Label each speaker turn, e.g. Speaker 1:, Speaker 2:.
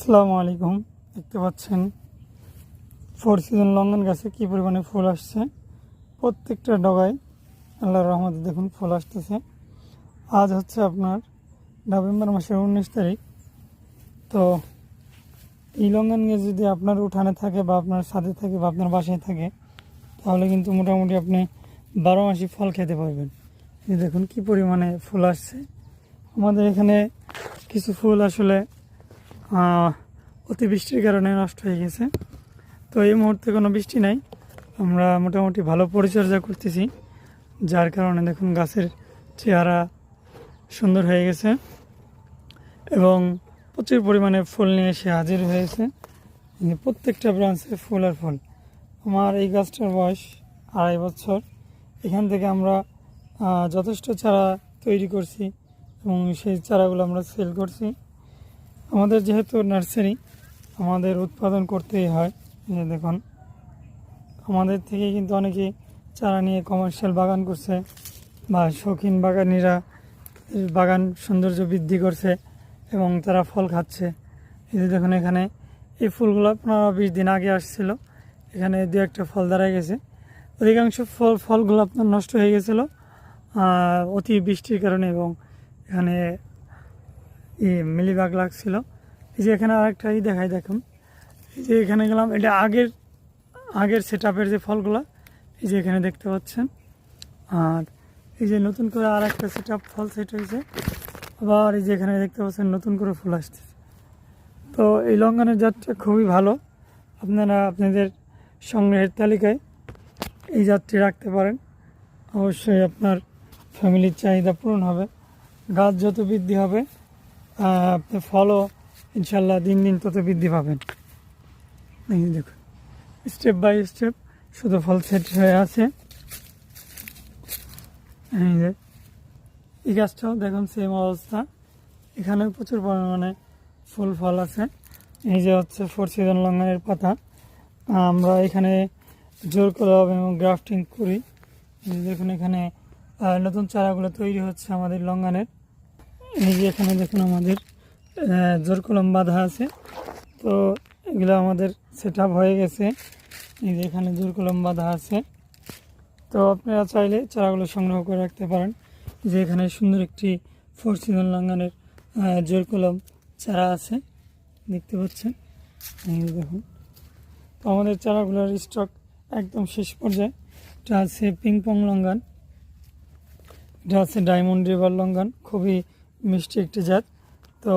Speaker 1: আসসালামু আলাইকুম। দেখতে পাচ্ছেন ফোর সিজন লঙ্ঘন গাছে কী পরিমাণে ফুল আসছে? প্রত্যেকটা ডগায় আল্লাহর রহমতে দেখুন ফুল আসতেছে। আজ হচ্ছে আপনার নভেম্বর মাসের উনিশ তারিখ। তো এই লঙ্ঘন গাছ যদি আপনার উঠানে থাকে বা আপনার সাথে থাকে বা আপনার বাসায় থাকে, তাহলে কিন্তু মোটামুটি আপনি বারো মাসই ফল খেতে পারবেন। দেখুন কী পরিমাণে ফুল আসছে। আমাদের এখানে কিছু ফুল আসলে অতিবৃষ্টির কারণে নষ্ট হয়ে গেছে। তো এই মুহূর্তে কোনো বৃষ্টি নাই। আমরা মোটামুটি ভালো পরিচর্যা করতেছি। যার কারণে দেখুন গাছের চেহারা সুন্দর হয়ে গেছে এবং প্রচুর পরিমাণে ফুল নিয়ে এসে হাজির হয়েছে। প্রত্যেকটা ব্রাঞ্চে ফুল আর ফুল। আমার এই গাছটার বয়স আড়াই বছর। এখান থেকে আমরা যথেষ্ট চারা তৈরি করছি এবং সেই চারাগুলো আমরা সেল করছি। আমাদের যেহেতু নার্সারি, আমাদের উৎপাদন করতেই হয়। দেখুন, আমাদের থেকে কিন্তু অনেকেই চারা নিয়ে কমার্শিয়াল বাগান করছে বা শৌখিন বাগানিরা বাগান সৌন্দর্য বৃদ্ধি করছে এবং তারা ফল খাচ্ছে। এই যে দেখুন এখানে, এই ফুলগুলো পনেরো বিশ দিন আগে আসছিল। এখানে দু একটা ফল দাঁড়ায় গেছে। অধিকাংশ ফল, ফলগুলো আপনার নষ্ট হয়ে গেছিল অতি বৃষ্টির কারণে এবং এখানে মিলিবাগ লাগছিল। এই যে এখানে আরেকটা ই দেখাই, দেখুন। এই যে এখানে গেলাম, এটা আগের আগের সেট যে ফলগুলো, এই যে এখানে দেখতে পাচ্ছেন। আর এই যে নতুন করে আর একটা সেট ফল সেট হয়েছে। আবার এই যে এখানে দেখতে পাচ্ছেন, নতুন করে ফুল আসতেছে তো এই লঙ্ঘনের জাতটা খুবই ভালো। আপনারা আপনাদের সংগ্রহের তালিকায় এই জাতটি রাখতে পারেন। অবশ্যই আপনার ফ্যামিলির চাহিদা পূরণ হবে। গাছ যত বৃদ্ধি হবে ফলও ইনশাল্লাহ দিন দিন তত বৃদ্ধি পাবেন। দেখুন স্টেপ বাই স্টেপ শুধু ফল সেট হয়ে আছে। এই গাছটাও দেখুন সেম অবস্থা। এখানেও প্রচুর পরিমাণে ফুল ফল আছে। এই যে হচ্ছে ফোর সিজন লঙ্ঘনের পাতা। আমরা এখানে জোর কলম এবং গ্রাফটিং করি। দেখুন এখানে নতুন চারাগুলো তৈরি হচ্ছে আমাদের লঙ্ঘনের এই যে এখানে দেখুন আমাদের জোর কলম বাঁধা আছে। তো এগুলো আমাদের সেট হয়ে গেছে। এই যে এখানে জোর কলম বাঁধা আছে। তো আপনারা চাইলে চারাগুলো সংগ্রহ করে রাখতে পারেন। যে এখানে সুন্দর একটি ফোর সিজন লঙ্ঘনের জোর কলম চারা আছে। দেখতে পাচ্ছেন? দেখুন। তো আমাদের চারাগুলোর স্টক একদম শেষ পর্যায়ে। এটা আছে পিংপং লঙ্গান এটা আছে ডায়মন্ড রিভার লঙ্গান খুবই মিষ্টি একটি জাত। তো